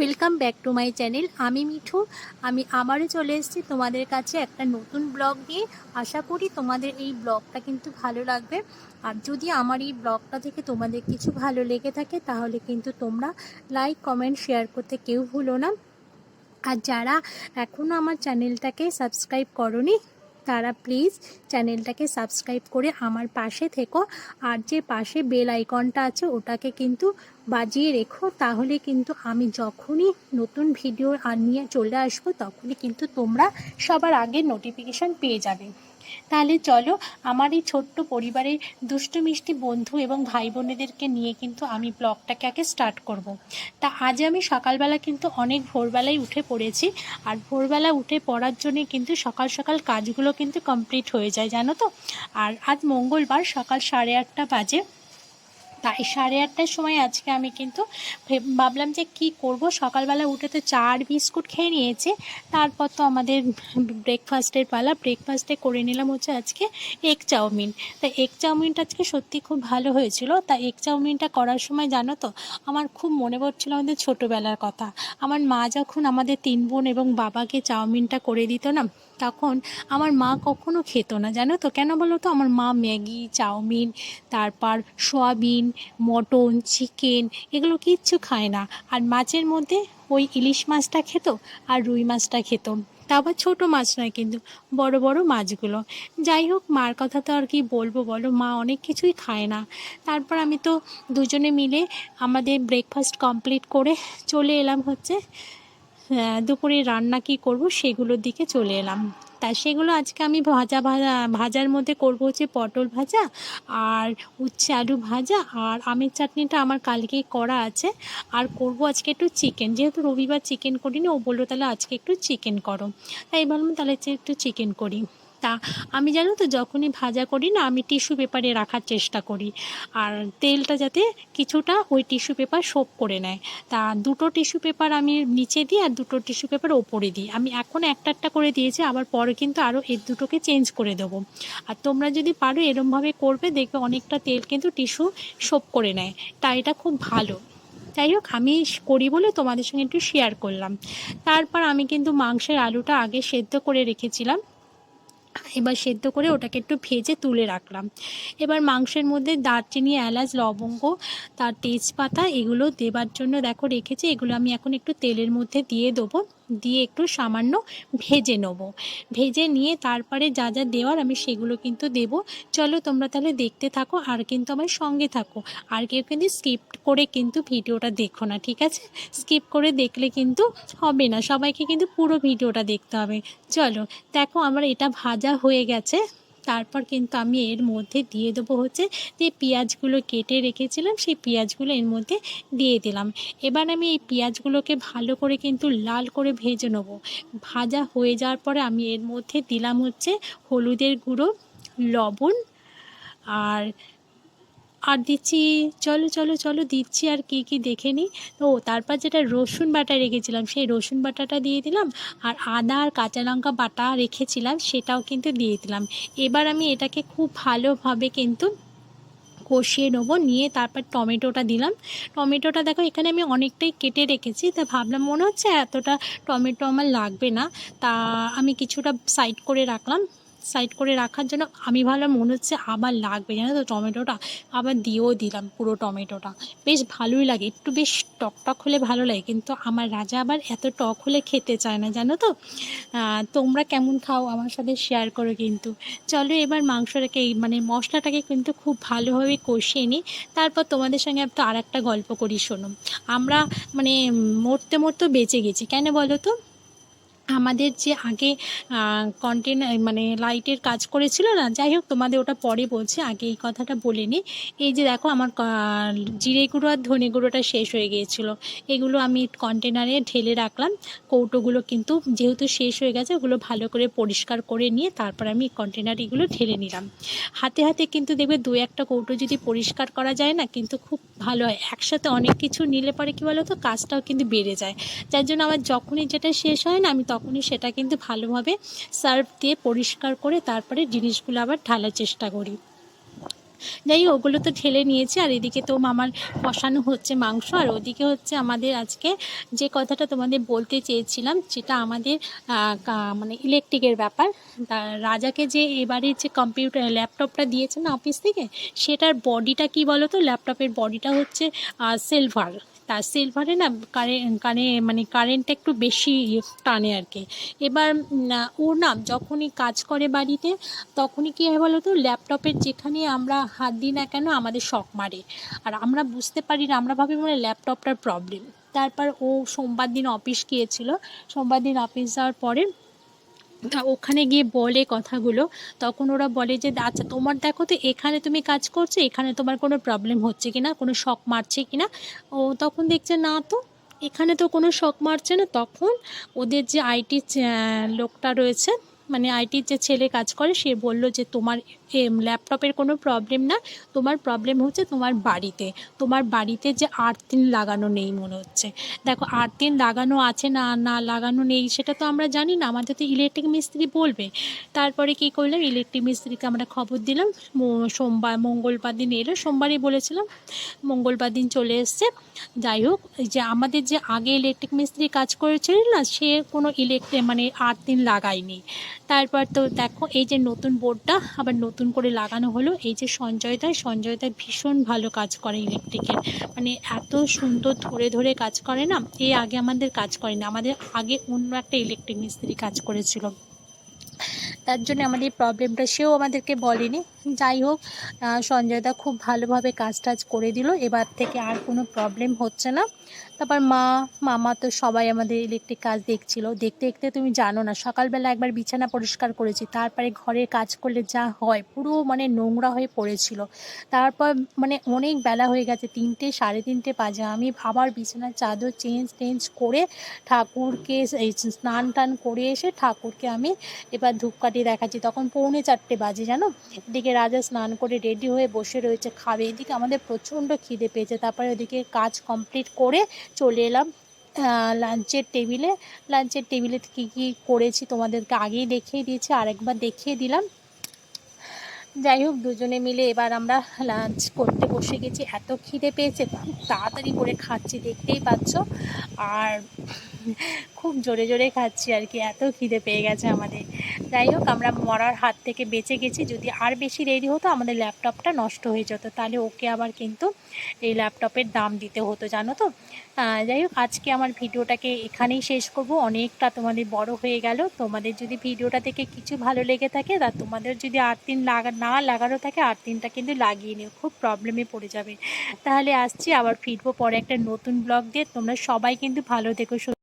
Welcome back to my channel আমি মিঠু। আমি আবারও চলে এসেছি তোমাদের কাছে একটা নতুন ব্লগ দিয়ে আশা করি তোমাদের এই ব্লগটা কিন্তু ভালো লাগবে। আর যদি আমার এই ব্লগটা থেকে তোমাদের কিছু ভালো লেগে থাকে, তাহলে কিন্তু তোমরা লাইক কমেন্ট শেয়ার করতে কেউ ভুলো না। আর যারা এখনও আমার চ্যানেলটাকে সাবস্ক্রাইব করনি তারা প্লিজ চ্যানেলটাকে সাবস্ক্রাইব করে আমার পাশে থেকো। আর যে পাশে বেল আইকনটা আছে, ওটাকে কিন্তু বাজিয়ে রেখো। তাহলে কিন্তু আমি যখনই নতুন ভিডিও নিয়ে চলে আসব, তখনই কিন্তু তোমরা সবার আগে নোটিফিকেশান পেয়ে যাবে। তাহলে চলো আমার এই ছোট্ট পরিবারের দুষ্টু মিষ্টি বন্ধু এবং ভাই বোনেদেরকে নিয়ে কিন্তু আমি ব্লগটাকে আগে স্টার্ট করব। তা আজ আমি সকালবেলা কিন্তু অনেক ভোরবেলায় উঠে পড়েছি আর ভোরবেলা উঠে পড়ার জন্যে কিন্তু সকাল সকাল কাজগুলো কিন্তু কমপ্লিট হয়ে যায়, জানো তো আর আজ মঙ্গলবার সকাল সাড়ে আটটা বাজে তাই সাড়ে আটটার সময় আজকে আমি কিন্তু ভেব- ভাবলাম যে কি করব? সকালবেলা উঠে তো চা আর বিস্কুট খেয়ে নিয়েছি, তারপর তো আমাদের ব্রেকফাস্টের পালা। ব্রেকফাস্টে করে নিলাম হচ্ছে আজকে এগ চাউমিন। তা এগ চাউমিনটা আজকে সত্যি খুব ভালো হয়েছিল। তা এগ চাউমিনটা করার সময় জানো তো, আমার খুব মনে পড়ছিল আমাদের ছোটোবেলার কথা। আমার মা যখন আমাদের তিন বোন এবং বাবাকে চাউমিনটা করে দিত না তখন আমার মা কখনো খেত না, জানো তো? কেন বলো তো? আমার মা ম্যাগি, চাউমিন, তারপর সয়াবিন, মটন, চিকেন এগুলো কিচ্ছু খায় না। আর মাছের মধ্যে ওই ইলিশ মাছটা খেত আর রুই মাছটা খেত। তা আবার ছোটো মাছ নয় কিন্তু, বড় বড় মাছগুলো। যাই হোক, মার কথা তো আর কি বলব বলো? মা অনেক কিছুই খায় না। তারপর আমি তো দুজনে মিলে আমাদের ব্রেকফাস্ট কমপ্লিট করে চলে এলাম হচ্ছে দুপুরে রান্না কি করব সেগুলোর দিকে চলে এলাম। তা সেগুলো আজকে আমি ভাজা ভাজা, ভাজার মধ্যে করব হচ্ছে পটল ভাজা আর উচ্ছে আলু ভাজা আর আমের চাটনিটা আমার কালকে করা আছে। আর করব আজকে একটু চিকেন যেহেতু রবিবার চিকেন করিনি, ও বলল তাহলে আজকে একটু চিকেন করো। তাই ভাবলাম তাহলে একটু চিকেন করি। তা আমি জানো তো যখনই ভাজা করি না, আমি টিস্যু পেপারে রাখার চেষ্টা করি। আর তেলটা যাতে কিছুটা ওই টিস্যু পেপার সোপ করে নেয়। তা দুটো টিস্যু পেপার আমি নিচে দিই আর দুটো টিস্যু পেপার ওপরে দিই। আমি এখন একটা একটা করে দিয়েছি, আবার পরে কিন্তু আরও এর দুটোকে চেঞ্জ করে দেবো। আর তোমরা যদি পারো এরমভাবে করবে, দেখবে অনেকটা তেল কিন্তু টিস্যু সোপ করে নেয়। তা এটা খুব ভালো। যাই হোক, আমি করি বলে তোমাদের সঙ্গে একটু শেয়ার করলাম। তারপর আমি কিন্তু মাংসের আলুটা আগে সেদ্ধ করে রেখেছিলাম। এবার সেদ্ধ করে ওটাকে একটু ভেজে তুলে রাখলাম। এবার মাংসের মধ্যে দারচিনি, এলাচ, লবঙ্গ, তার তেজপাতা এগুলো দেবার জন্য দেখো রেখেছি। এগুলো আমি এখন একটু তেলের মধ্যে দিয়ে দেবো। দিয়ে একটু সামান্য ভেজে নেব। ভেজে নিয়ে তারপরে যা যা দেওয়ার আমি সেগুলো কিন্তু দেব। চলো তোমরা তাহলে দেখতে থাকো আর কিন্তু আমার সঙ্গে থাকো। আর কেউ কিন্তু স্কিপ করে কিন্তু ভিডিওটা দেখো না, ঠিক আছে? স্কিপ করে দেখলে কিন্তু হবে না। সবাইকে কিন্তু পুরো ভিডিওটা দেখতে হবে। চলো, দেখো আমার এটা ভাজা হয়ে গেছে। তারপর কিন্তু আমি এর মধ্যে দিয়ে দেবো হচ্ছে যে পেঁয়াজগুলো কেটে রেখেছিলাম, সেই পেঁয়াজগুলো এর মধ্যে দিয়ে দিলাম। এবার আমি এই পেঁয়াজগুলোকে ভালো করে কিন্তু লাল করে ভেজে নেব। ভাজা হয়ে যাওয়ার পরে আমি এর মধ্যে দিলাম হচ্ছে হলুদের গুঁড়ো, লবণ আর আর দিচ্ছি, চলো চলো চলো, দিচ্ছি আর কি কি দেখে নিই। ও তারপর যেটা রসুন বাটা রেখেছিলাম, সেই রসুন বাটাটা দিয়ে দিলাম। আর আদা আর কাঁচা লঙ্কা বাটা রেখেছিলাম, সেটাও কিন্তু দিয়ে দিলাম। এবার আমি এটাকে খুব ভালোভাবে কিন্তু কষিয়ে নেব, নিয়ে তারপর টমেটোটা দিলাম। টমেটোটা দেখো, এখানে আমি অনেকটাই কেটে রেখেছি, তা ভাবলাম মনে হচ্ছে এতটা টমেটো আমার লাগবে না। তা আমি কিছুটা সাইড করে রাখলাম। সাইড করে রাখার জন্য আমি ভাবলাম মনে হচ্ছে আবার লাগবে, জানো তো টমেটোটা? আবার দিয়েও দিলাম পুরো টমেটোটা। বেশ ভালোই লাগে, একটু বেশ টক টক হলে ভালো লাগে, কিন্তু আমার রাজা আবার এত টক হলে খেতে চায় না, জানো তো? তোমরা কেমন খাও আমার সাথে শেয়ার করো কিন্তু। চলো এবার মাংসটাকে এই মানে মশলাটাকে কিন্তু খুব ভালোভাবে কষিয়ে নিই। তারপর তোমাদের সঙ্গে একটা আর একটা গল্প করি, শোনো। আমরা মানে মরতে মরতে বেঁচে গেছি, কেন বলো তো? আমাদের যে আগে কন্টেন্ট মানে লাইটের কাজ করেছিল না, যাই হোক তোমাদের ওটা পরে বলছি, আগে এই কথাটা বলে নিই এই যে দেখো আমার জিরে গুঁড়ো আর ধনে গুঁড়োটা শেষ হয়ে গিয়েছিল। এগুলো আমি কন্টেনারে ঢেলে রাখলাম। কৌটোগুলো কিন্তু যেহেতু শেষ হয়ে গেছে, ওগুলো ভালো করে পরিষ্কার করে নিয়ে তারপর আমি কন্টেনার এগুলো ঢেলে নিলাম। হাতে হাতে কিন্তু দেখবে দু একটা কৌটো যদি পরিষ্কার করা যায় না, কিন্তু খুব ভালো হয়। একসাথে অনেক কিছু নিলে পরে কী বলো তো কাজটাও কিন্তু বেড়ে যায়। যার জন্য আমার যখনই যেটা শেষ হয় না, আমি তখনই সেটা কিন্তু ভালোভাবে সার্ফ দিয়ে পরিষ্কার করে তারপরে জিনিসগুলো আবার ঢালার চেষ্টা করি। যাই ওগুলো তো ঠেলে নিয়েছি, আর এদিকে তো মামার কষানো হচ্ছে মাংস, আর ওদিকে হচ্ছে আমাদের আজকে যে কথাটা তোমাদের বলতে চেয়েছিলাম যেটা আমাদের মানে ইলেকট্রিকের ব্যাপার। রাজাকে যে এবারে যে কম্পিউটার, ল্যাপটপটা দিয়েছে না অফিস থেকে, সেটার বডিটা কি বলো তো ল্যাপটপের বডিটা হচ্ছে সিলভার তার সিলভারে না কারে, কানে মানে কারেন্টটা একটু বেশি টানে আর কি। এবার ও না যখনই কাজ করে বাড়িতে, তখনই কী হয় বলো তো ল্যাপটপের যেখানে আমরা হাত দিই না কেন, আমাদের শখ মারে। আর আমরা বুঝতে পারি না, আমরা ভাবি মানে ল্যাপটপটার প্রবলেম তারপর ও সোমবার দিন অফিস গিয়েছিল। সোমবার দিন অফিস যাওয়ার পরে ওখানে গিয়ে বলে কথাগুলো। তখন ওরা বলে যে আচ্ছা তোমার দেখো তো এখানে তুমি কাজ করছ, এখানে তোমার কোনো প্রবলেম হচ্ছে কি না কোনো শখ মারছে কি না ও তখন দেখছে, না তো, এখানে তো কোনো শখ মারছে না। তখন ওদের যে আইটি লোকটা রয়েছে মানে আইটির যে ছেলে কাজ করে, সে বলল যে, তোমার ল্যাপটপের কোনো প্রবলেম না। তোমার প্রবলেম হচ্ছে তোমার বাড়িতে। তোমার বাড়িতে যে আর্থিন লাগানো নেই মনে হচ্ছে। দেখো আর্থিন লাগানো আছে না না লাগানো নেই, সেটা তো আমরা জানি না। আমাদের তো ইলেকট্রিক মিস্ত্রি বলবে। তারপরে কী করলাম? ইলেকট্রিক মিস্ত্রিকে আমরা খবর দিলাম। সোমবার, মঙ্গলবার দিন এলো। সোমবারই বলেছিলাম, মঙ্গলবার দিন চলে এসছে। যাই হোক যে আমাদের যে আগে ইলেকট্রিক মিস্ত্রি কাজ করেছিল না, সে কোনো ইলেকট্রিক মানে আর্থিন লাগায়নি। তারপর তো দেখো, এই যে নতুন বোর্ডটা আবার নতুন করে লাগানো হলো। এই যে সঞ্জয়দা সঞ্জয়দা ভীষণ ভালো কাজ করে ইলেকট্রিকের। মানে এত সুন্দর ধরে ধরে কাজ করে না এই আগে আমাদের কাজ করে না আমাদের আগে অন্য একটা ইলেকট্রিক মিস্ত্রি কাজ করেছিল। তার জন্য আমাদের এই প্রবলেমটা সেও আমাদেরকে বলেনি। যাই হোক সঞ্জয়দা খুব ভালোভাবে কাজ টাজ করে দিল। এবার থেকে আর কোনো প্রবলেম হচ্ছে না। তারপর মা, মামা তো সবাই আমাদের ইলেকট্রিক কাজ দেখছিল। দেখতে দেখতে তুমি জানো না, সকালবেলা একবার বিছানা পরিষ্কার করেছি, তারপরে ঘরের কাজ করলে যা হয়, পুরো মানে নোংরা হয়ে পড়েছিল। তারপর মানে অনেক বেলা হয়ে গেছে, তিনটে, সাড়ে তিনটে বাজে। আমি আবার বিছানার চাদর চেঞ্জ টেঞ্জ করে ঠাকুরকে স্নান টান করে এসে ঠাকুরকে আমি এবার ধূপকাঠি দেখাচ্ছি। তখন পৌনে চারটে বাজে, জানো? এদিকে রাজা স্নান করে রেডি হয়ে বসে রয়েছে, খাবে। এদিকে আমাদের প্রচণ্ড খিদে পেয়েছে, তারপরে ওদিকে কাজ কমপ্লিট করে চলে এলাম লাঞ্চের টেবিলে লাঞ্চের টেবিলে কী কী করেছি তোমাদেরকে আগেই দেখিয়ে দিয়েছি, আরেকবার দেখিয়ে দিলাম। যাই হোক, দুজনে মিলে এবার আমরা লাঞ্চ করতে বসে গেছি। এত খিদে পেয়েছে, খুব তাড়াতাড়ি করে খাচ্ছি, দেখতেই পাচ্ছ। আর খুব জোরে জোরে খাচ্ছি আর কি, এত খিদে পেয়ে গেছে আমাদের। যাই হোক, আমরা মরার হাত থেকে বেঁচে গেছি। যদি আর বেশি দেরি হতো, আমাদের ল্যাপটপটা নষ্ট হয়ে যেত। তাহলে ওকে আবার কিন্তু এই ল্যাপটপের দাম দিতে হতো, জানো তো? যাই হোক, আজকে আমার ভিডিওটাকে এখানেই শেষ করব। অনেকটা তোমাদের বড় হয়ে গেল। তোমাদের যদি ভিডিওটা থেকে কিছু ভালো লেগে থাকে, তা তোমাদের যদি আর্থিন লাগা না লাগানো থাকে আর্থিনটা কিন্তু লাগিয়ে নিও। খুব প্রবলেমে পড়ে যাবে। তাহলে আসছি, আবার ফিরবো পরে একটা নতুন ব্লগ দিয়ে। তোমরা সবাই কিন্তু ভালো সুস্থ